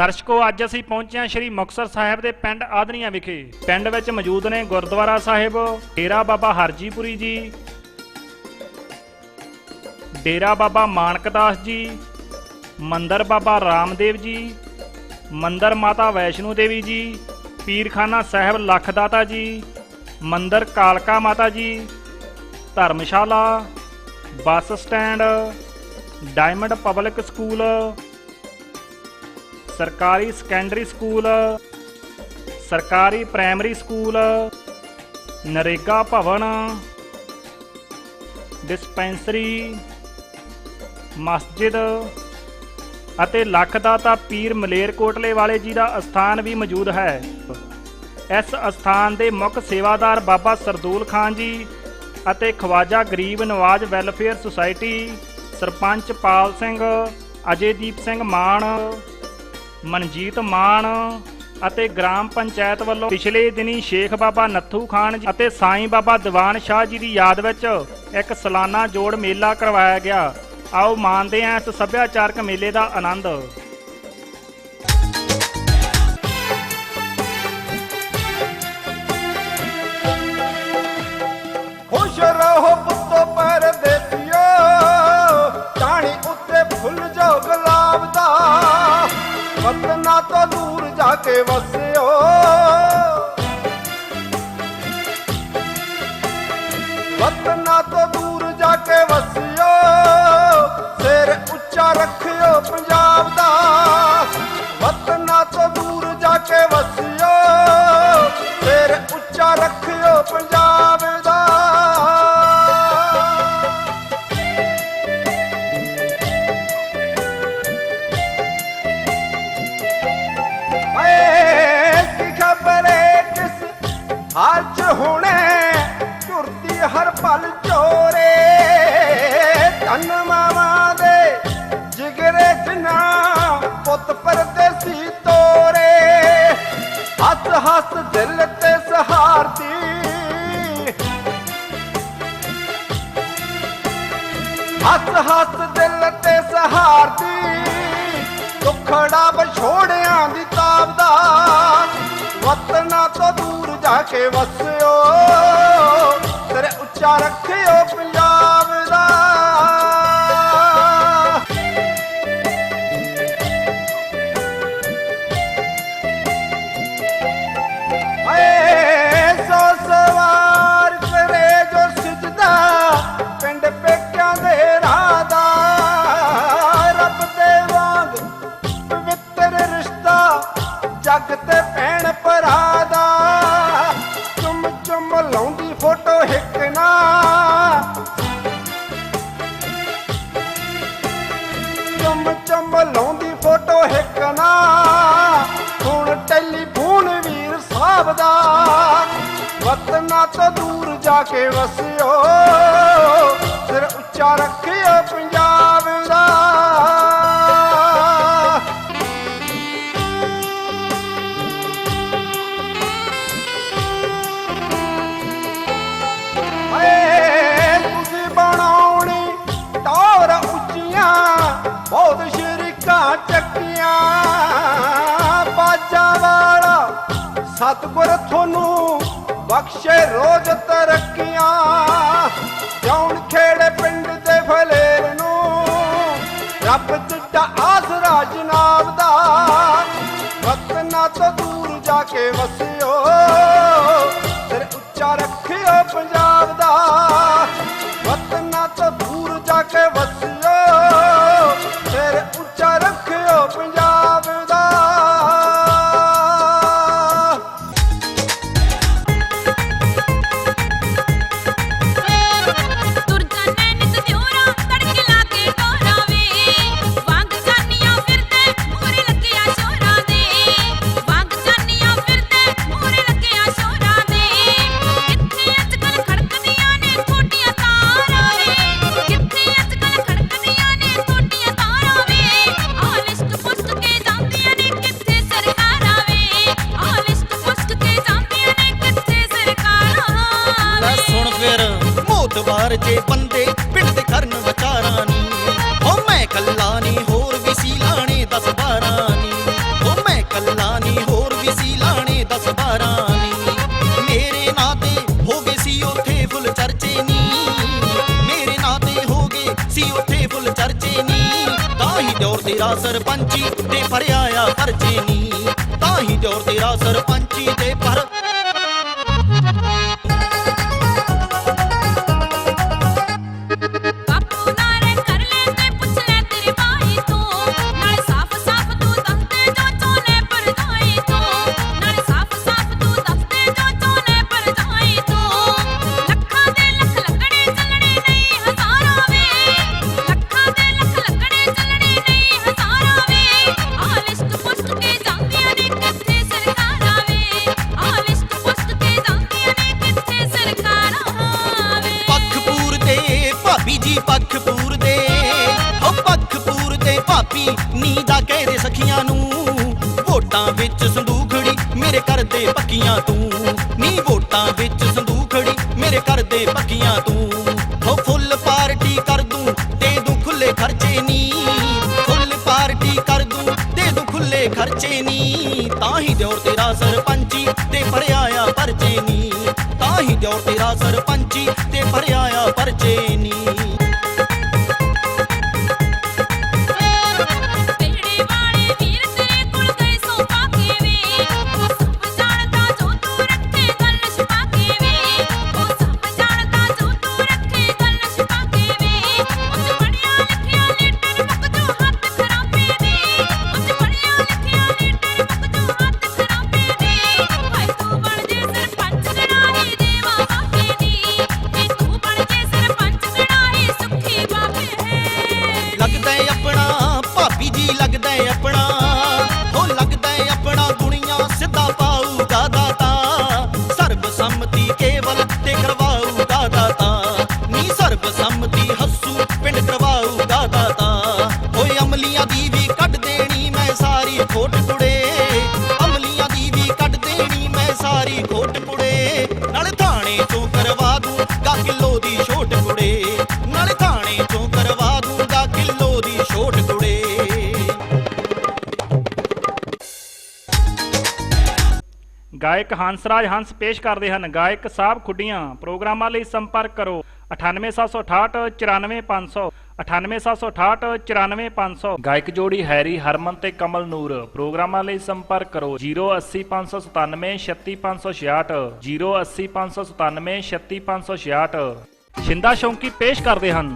ਦਰਸ਼ਕੋ, ਅੱਜ ਅਸੀਂ ਪਹੁੰਚੇ ਹਾਂ ਸ਼੍ਰੀ ਮੁਕਤਸਰ ਸਾਹਿਬ ਦੇ ਪਿੰਡ ਆਦਨੀਆਂ ਵਿਖੇ। ਪਿੰਡ ਵਿੱਚ ਮੌਜੂਦ ਨੇ ਗੁਰਦੁਆਰਾ ਸਾਹਿਬ, ਡੇਰਾ ਬਾਬਾ ਹਰਜੀਪੁਰੀ ਜੀ, ਡੇਰਾ ਬਾਬਾ ਮਾਨਕਦਾਸ ਜੀ, ਮੰਦਰ ਬਾਬਾ ਰਾਮਦੇਵ ਜੀ, ਮੰਦਰ ਮਾਤਾ ਵੈਸ਼ਨੂ ਦੇਵੀ ਜੀ, ਪੀਰਖਾਨਾ ਸਾਹਿਬ ਲਖਦਾਤਾ ਜੀ, ਮੰਦਰ ਕਾਲਕਾ ਮਾਤਾ ਜੀ, ਧਰਮਸ਼ਾਲਾ, bus stand, diamond public school ਸਰਕਾਰੀ ਸੈਕੰਡਰੀ ਸਕੂਲ ਸਰਕਾਰੀ primary school NREGA Bhawan dispensary ਮਸਜਿਦ ਅਤੇ ਲਖਦਾਤਾ ਪੀਰ ਮਲੇਰਕੋਟਲੇ ਵਾਲੇ ਜੀ ਦਾ ਅਸਥਾਨ ਵੀ ਮੌਜੂਦ ਹੈ। ਇਸ ਅਸਥਾਨ ਦੇ ਮੁੱਖ ਸੇਵਾਦਾਰ ਬਾਬਾ ਸਰਦੂਲ ਖਾਨ ਜੀ ਅਤੇ ਖਵਾਜਾ ਗਰੀਬ ਨਵਾਜ ਵੈਲਫੇਅਰ ਸੁਸਾਇਟੀ ਸਰਪੰਚ ਪਾਲ ਸਿੰਘ, ਅਜੇਦੀਪ ਸਿੰਘ ਮਾਨ ਮਨਜੀਤ ਮਾਨ ਅਤੇ ਗ੍ਰਾਮ ਪੰਚਾਇਤ ਵੱਲੋਂ ਪਿਛਲੇ ਦਿਨੀ ਸ਼ੇਖ ਬਾਬਾ ਨੱਥੂ ਖਾਨ ਜੀ ਅਤੇ ਸਾਈਂ ਬਾਬਾ ਦੀਵਾਨ ਸ਼ਾਹ ਜੀ ਦੀ ਯਾਦ ਵਿੱਚ ਇੱਕ ਸਾਲਾਨਾ ਜੋੜ ਮੇਲਾ ਕਰਵਾਇਆ ਗਿਆ। ਆਓ ਮਾਣਦੇ ਹਾਂ ਇਸ ਸੱਭਿਆਚਾਰਕ ਮੇਲੇ ਦਾ ਆਨੰਦ। ਕੇ ਵਸਿਓ। ਕੇ ਵਸਿਓ। ਤੇਰੇ ਉੱਚਾ ਰੱਖਿਓ ਪੰਜਾਬ ਚੁੰਮ ਚੁੰਮ ਲਾਉਂਦੀ ਫੋਟੋ ਹਿੱਕ ਨਾ। ਹੁਣ ਟੈਲੀਫੋਨ ਵੀਰ ਸਾਹਿਬ ਦਾ। ਵਤਨਾ ਤੋਂ ਦੂਰ ਜਾ ਕੇ ਵਸਿਓ। ਸਿਰ ਉੱਚਾ ਰੱਖਿਓ ਸਤਿਗੁਰ ਤੁਹਾਨੂੰ ਬਖਸ਼ੇ ਰੋਜ਼ ਤਰੱਕੀਆਂ। ਜੌਣ ਖੇੜੇ ਪਿੰਡ ਦੇ ਫਲੇਰ ਨੂੰ ਰੱਬ ਦਿੱਤਾ ਆਸਰਾ ਜਨਾਬ ਦਾ। ਨਾ ਤੋਂ ਦੂਰ ਜਾ ਕੇ ਵਸਿਓ, ਸਿਰ ਉੱਚਾ ਰੱਖਿਓ ਪੰਜਾਬ ਦਾ। ਪੋਟਵਾਰ ਜੇ ਬੰਦੇ ਪਿੰਡ ਦੇ ਕਰਨ ਵਿਚਾਰਾਂ ਨੀ। ਓ ਮੈਂ ਕੱਲਾ ਨੀ, ਹੋਰ ਵੀ ਸੀ ਲਾਣੇ 10 12 ਨੀ। ਓ ਮੈਂ ਕੱਲਾ ਨੀ, ਹੋਰ ਵੀ ਸੀ ਲਾਣੇ 10 12 ਨੀ। ਮੇਰੇ ਨਾਂ ਤੇ ਹੋ ਗਏ ਸੀ ਉੱਥੇ ਫੁੱਲ ਚਰਚੇ ਨੀ। ਮੇਰੇ ਨਾਂ ਤੇ ਹੋ ਗਏ ਸੀ ਉੱਥੇ ਫੁੱਲ ਚਰਚੇ ਨੀ। ਤਾਂ ਹੀ ਦੌਰ ਤੇਰਾ ਸਰਪੰਚੀ ਤੇ ਭਰਿਆ ਆ ਖਰਚੇ ਨੀ। ਤਾਂ ਹੀ ਦੌਰ ਤੇਰਾ ਸਰਪੰਚੀ ਤੇ ਪਰ ਦੇ ਭਾਬੀ ਨੀ ਦਾ ਕਹਿ ਸਖੀਆਂ ਨੂੰ। ਵੋਟਾਂ ਵਿੱਚ ਸੰਦੂਖੜੀ, ਮੇਰੇ ਘਰ ਦੇ ਪੱਕੀਆਂ ਤੂੰ। ਨੀ ਵੋਟਾਂ ਵਿੱਚ ਸੰਦੂਖੜੀ, ਮੇਰੇ ਘਰ ਦੇ ਪੱਕੀਆਂ ਤੂੰ। ਹੋ ਫੁੱਲ ਪਾਰਟੀ ਕਰ ਦੂੰ, ਦੇ ਦੂੰ ਖੁੱਲੇ ਖਰਚੇ ਨੀ। ਫੁੱਲ ਪਾਰਟੀ ਕਰ ਦੂੰ, ਦੇ ਦੂੰ ਖੁੱਲੇ ਖਰਚੇ ਨੀ। ਤਾਂ ਹੀ ਦਿਓਰ ਤੇਰਾ ਸਰਪੰਚੀ ਤੇ ਭਰਿਆ ਆ ਪਰਚੇ ਨੀ। ਤਾਂ ਹੀ ਦਿਓਰ ਤੇਰਾ ਸਰਪੰਚੀ ਤੇ ਭਰਿਆ ਗਾਇਕ ਹੰਸਰਾਜ ਹੰਸ ਪੇਸ਼ ਕਰਦੇ ਹਨ। ਗਾਇਕ ਸਾਹਿਬ ਖੁੱਡੀਆਂ, ਪ੍ਰੋਗਰਾਮਾਂ ਲਈ ਸੰਪਰਕ ਕਰੋ। 98768 94500 98768 94500 ਗਾਇਕ ਜੋੜੀ ਹੈਰੀ, ਹਰਮਨ ਤੇ ਕਮਲ ਨੂਰ। ਪ੍ਰੋਗਰਾਮਾਂ ਲਈ ਸੰਪਰਕ ਕਰੋ। 080597 36566 080597 36566 ਸ਼ਿੰਦਾ ਸ਼ੌਂਕੀ ਪੇਸ਼ ਕਰਦੇ ਹਨ।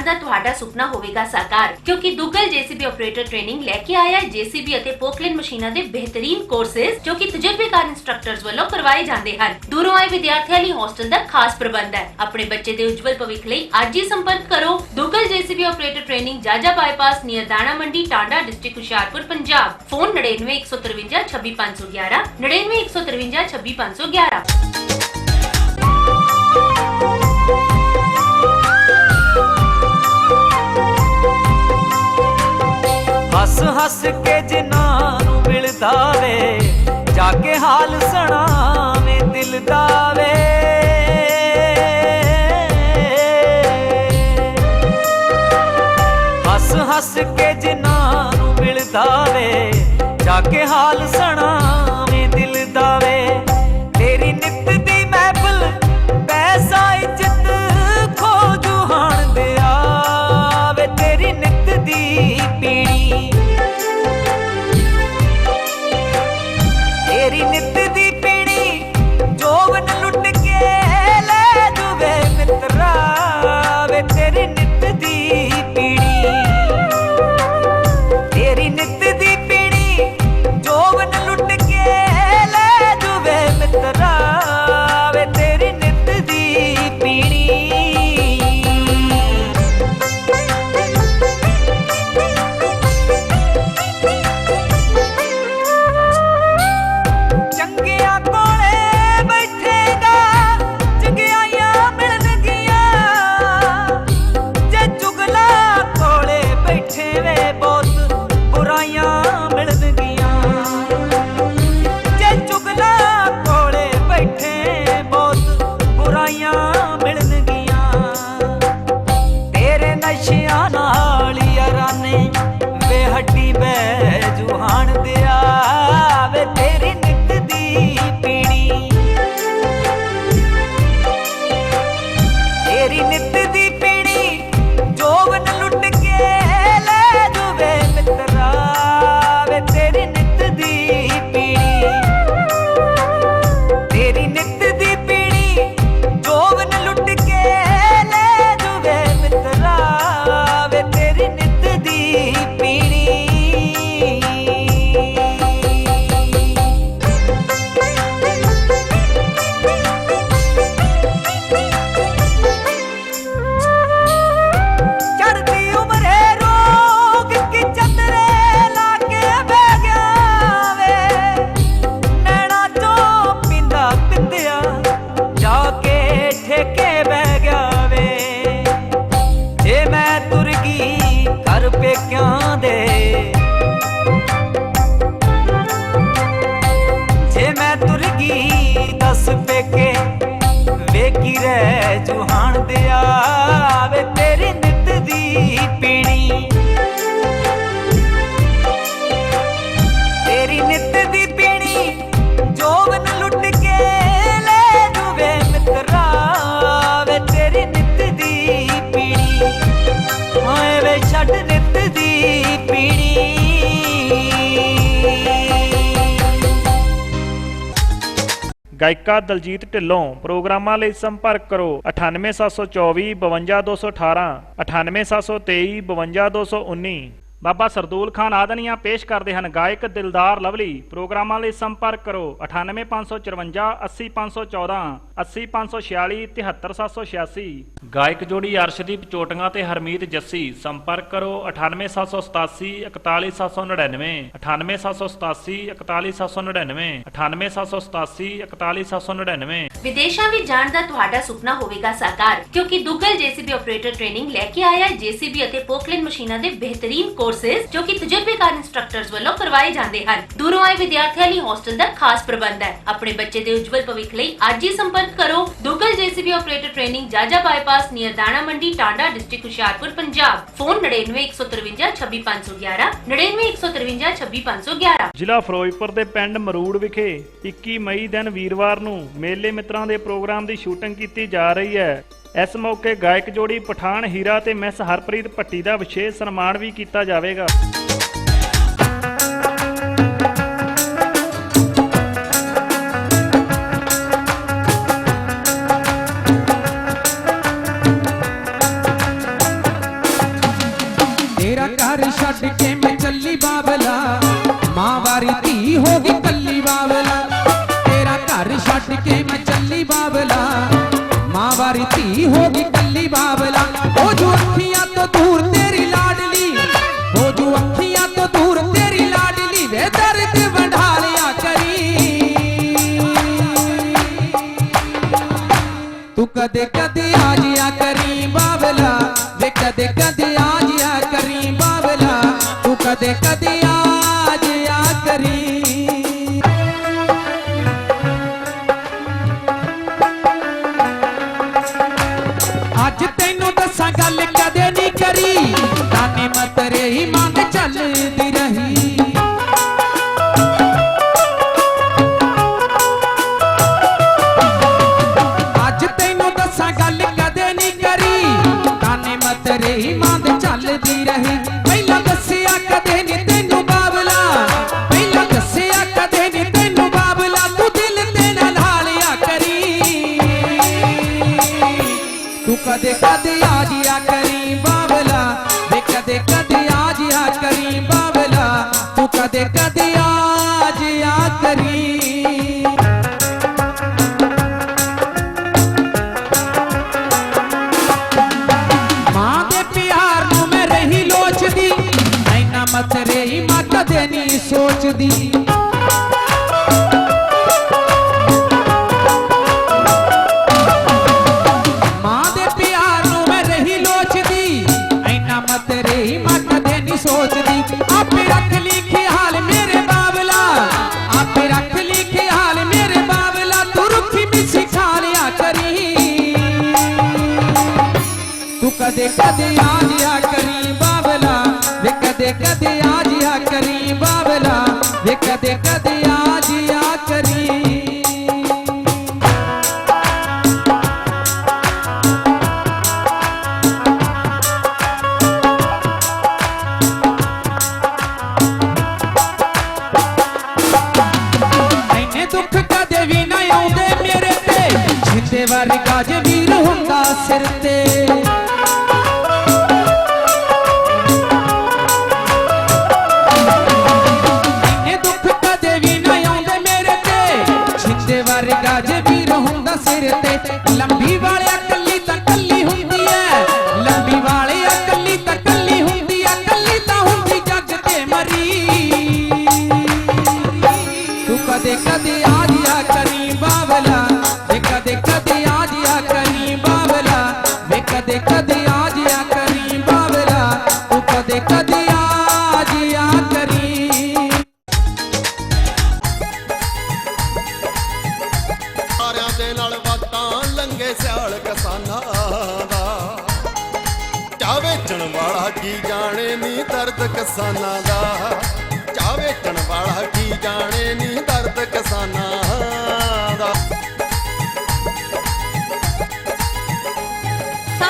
ਵਿਦੇਸ਼ਾਂ ਦਾ ਤੁਹਾਡਾ ਸੁਪਨਾ ਹੋਵੇਗਾ ਸਾਕਾਰ ਕਿਉਂਕਿ ਦੁੱਗਲ ਜੀਸੀਬੀ ਆਪਰੇਟਰ ਟ੍ਰੇਨਿੰਗ ਲੈ ਕੇ ਆਇਆ ਹੈ ਜੀਸੀਬੀ ਅਤੇ ਪੋਕਲੈਂਡ ਮਸ਼ੀਨਾਂ ਦੇ ਬਿਹਤਰੀਨ ਕੋਰਸਸ, ਜੋ ਕਿ ਤਜਰਬੇਕਾਰ ਇੰਸਟ੍ਰਕਟਰਸ ਵੱਲੋਂ ਕਰਵਾਏ ਜਾਂਦੇ ਹਨ। ਦੂਰੋਂ ਆਏ ਵਿਦਿਆਰਥੀਆਂ ਲਈ ਹੌਸਟਲ ਦਾ ਖਾਸ ਪ੍ਰਬੰਧ ਹੈ। ਆਪਣੇ ਬੱਚੇ ਦੇ ਉਜਵਲ ਭਵਿੱਖ ਲਈ ਅੱਜ ਹੀ ਸੰਪਰਕ ਕਰੋ। Duggal JCB operator training Jaja bypass near Dana Mandi, Tanda district Hoshiarpur, Punjab. Phone 99153 26511 99153 26511 ਹੱਸ ਕੇ ਜਿਨ੍ਹਾਂ ਨੂੰ ਮਿਲਦਾ ਵੇ, ਜਾ ਕੇ ਹਾਲ ਸੁਣਾਵੇਂ, ਦਿਲ ਦਾ ਵੇ। ਹੱਸ ਹੱਸ ਕੇ ਜਿਨ੍ਹਾਂ ਨੂੰ ਮਿਲਦਾ ਵੇ, ਜਾ ਕੇ ਹਾਲ ਸੁਣਾਵੇਂ। ਗਾਇਕਾ ਦਲਜੀਤ ਢਿੱਲੋਂ, ਪ੍ਰੋਗਰਾਮਾਂ ਲਈ ਸੰਪਰਕ ਕਰੋ 98724 52218 98723 52219 ਬਾਬਾ ਸਰਦੂਲ ਖਾਨ ਆਦਨੀਆਂ ਪੇਸ਼ ਕਰਦੇ ਹਨ, ਗਾਇਕ ਦਿਲਦਾਰ ਲਵਲੀ, ਪ੍ਰੋਗਰਾਮਾਂ ਲਈ ਸੰਪਰਕ ਕਰੋ 98554 80514 80546 73786 ਗਾਇਕ ਜੋੜੀ ਅਰਸ਼ਦੀਪ ਚੋਟੀਆਂ ਤੇ ਹਰਮੀਤ ਜੱਸੀ। ਸੰਪਰਕ ਕਰੋ 98787 41799 98787 41799 98787 41799 ਵਿਦੇਸ਼ਾਂ ਵਿੱਚ ਜਾਣ ਦਾ ਤੁਹਾਡਾ ਸੁਪਨਾ ਹੋਵੇਗਾ ਸਾਕਾਰ ਕਿਉਂਕਿ ਦੁੱਗਲ ਜੀਸੀਬੀ ਆਪਰੇਟਰ ਟ੍ਰੇਨਿੰਗ ਲੈ ਕੇ ਆਇਆ ਹੈ। ਜੀਸੀਬੀ ਅਤੇ ਪੋਕਲੈਂਡ ਮਸ਼ੀਨਾਂ ਦੇ ਬਿਹਤਰੀਨ ਕੋਰਸਸ ਜੋ ਕਿ ਤਜਰਬੇਕਾਰ ਇੰਸਟ੍ਰਕਟਰਸ ਵੱਲੋਂ ਕਰਵਾਏ ਜਾਂਦੇ ਹਨ। ਦੂਰੋਂ ਆਏ ਵਿਦਿਆਰਥੀਆਂ ਲਈ ਹੋਸਟਲ ਦਾ ਖਾਸ ਪ੍ਰਬੰਧ ਹੈ। ਆਪਣੇ ਬੱਚੇ ਦੇ ਉਜਵਲ ਭਵਿੱਖ ਲਈ ਅੱਜ ਹੀ ਸੰਪਰਕ ਕਰੋ। Duggal JCB operator training Jaja bypass near Dana Mandi, Tanda district Hoshiarpur, Punjab. Phone 99153 26511 99153 26511 ਜ਼ਿਲ੍ਹਾ ਫਿਰੋਜ਼ਪੁਰ ਦੇ ਪਿੰਡ ਮਰੂੜ ਵਿਖੇ 21 ਮਈ ਦਿਨ ਵੀਰਵਾਰ ਨੂੰ ਮੇਲੇ ਮਿੱਤਰਾਂ ਦੇ ਪ੍ਰੋਗਰਾਮ ਦੀ ਸ਼ੂਟਿੰਗ ਕੀਤੀ ਜਾ ਰਹੀ ਹੈ। ਇਸ ਮੌਕੇ ਗਾਇਕ ਜੋੜੀ ਪਠਾਨ, ਹੀਰਾ ਤੇ ਮਿਸ ਹਰਪ੍ਰੀਤ ਭੱਟੀ ਦਾ ਵਿਸ਼ੇਸ਼ ਸਨਮਾਨ ਵੀ ਕੀਤਾ ਜਾਵੇਗਾ। ਤੂੰ ਕਦੇ ਕਦੇ ਆ ਜਿਆ ਕਰੀ ਬਾਬਲਾ, ਵੇ ਕਦੇ ਕਦੇ ਆ ਜਿਆ ਕਰੀ ਬਾਬਲਾ, ਤੂੰ ਕਦੇ ਕਦੇ ਆ ਜਿਆ ਕਰੀ। ਅੱਜ ਤੈਨੂੰ ਦੱਸਾਂ ਗੱਲ ਕਦੇ ਨਹੀਂ ਕਰੀ ਤਾਨੇ ਮਤਰੇ ਹੀ ਮੰਗ ਚੱਲਦੀ। ਨਹੀਂ ਮਾਂ ਦੇ ਪਿਆਰ ਨੂੰ ਮੈਂ ਰਹੀ ਲੋਚਦੀ, ਐਨਾ ਮਤ ਰਹੀ ਮਾਂ ਕਦੇ ਨਹੀਂ ਸੋਚਦੀ। ਆਪੇ ਰੱਖ ਲਈ ਖਿਆਲ ਮੇਰੇ ਬਾਬਲਾ ਆਪੇ ਰੱਖ ਲਈ ਖਿਆਲ ਮੇਰੇ ਬਾਬਲਾ ਤੂੰ ਰੁੱਖੀ ਮਿੱਠੀ ਖਾ ਲਿਆ ਕਰੀ। ਤੂੰ ਕਦੇ ਕਦੇ ਹੁੰਦਾ ਸਿਰ ਸਾਰਿਆਂ ਦੇ ਨਾਲ ਵਾਟਾਂ ਲੰਗੇ ਸਿਆਲ ਕਿਸਾਨਾਂ ਦਾ। ਚਾਹ ਵੇਚਣ ਵਾਲਾ ਕੀ ਜਾਣੇ ਨੀ ਦਰਦ ਕਿਸਾਨਾਂ ਦਾ। ਚਾਹ ਵੇਚਣ ਵਾਲਾ ਕੀ ਜਾਣੇ ਨੀ ਦਰਦ ਕਿਸਾਨਾਂ ਦਾ।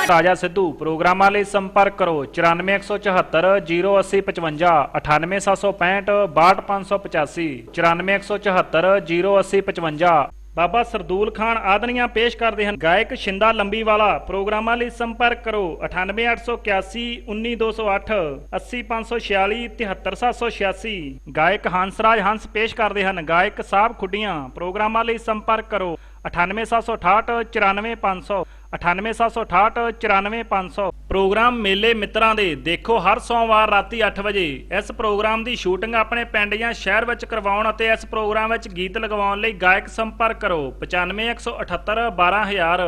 ਰਾਜਾ ਸਿੱਧੂ, ਪ੍ਰੋਗਰਾਮਾਂ ਲਈ ਸੰਪਰਕ ਕਰੋ 94174 08055 98765 62585 94174 08055 ਬਾਬਾ ਸਰਦੂਲ ਖਾਨ ਆਦਨੀਆਂ ਪੇਸ਼ ਕਰਦੇ ਹਨ। ਗਾਇਕ ਸ਼ਿੰਦਾ ਲੰਬੀ ਵਾਲਾ ਪ੍ਰੋਗਰਾਮਾਂ ਲਈ ਸੰਪਰਕ ਕਰੋ। 98881 19208 80546 73786 ਗਾਇਕ ਹੰਸਰਾਜ ਹੰਸ ਪੇਸ਼ ਕਰਦੇ ਹਨ। ਗਾਇਕ ਸਾਹਿਬ ਖੁੱਡੀਆਂ, ਪ੍ਰੋਗਰਾਮਾਂ ਲਈ ਸੰਪਰਕ ਕਰੋ। 98768 94500 98768 94500 ਪ੍ਰੋਗਰਾਮ ਮੇਲੇ ਮਿੱਤਰਾਂ ਦੇ ਦੇਖੋ ਹਰ ਸੋਮਵਾਰ ਰਾਤੀ 8 ਵਜੇ। ਇਸ ਪ੍ਰੋਗਰਾਮ ਦੀ ਸ਼ੂਟਿੰਗ ਆਪਣੇ ਪਿੰਡ ਜਾਂ ਸ਼ਹਿਰ ਵਿੱਚ ਕਰਵਾਉਣ ਅਤੇ ਇਸ ਪ੍ਰੋਗਰਾਮ ਵਿੱਚ ਗੀਤ ਲਗਵਾਉਣ ਲਈ ਗਾਇਕ ਸੰਪਰਕ ਕਰੋ। 95178 12000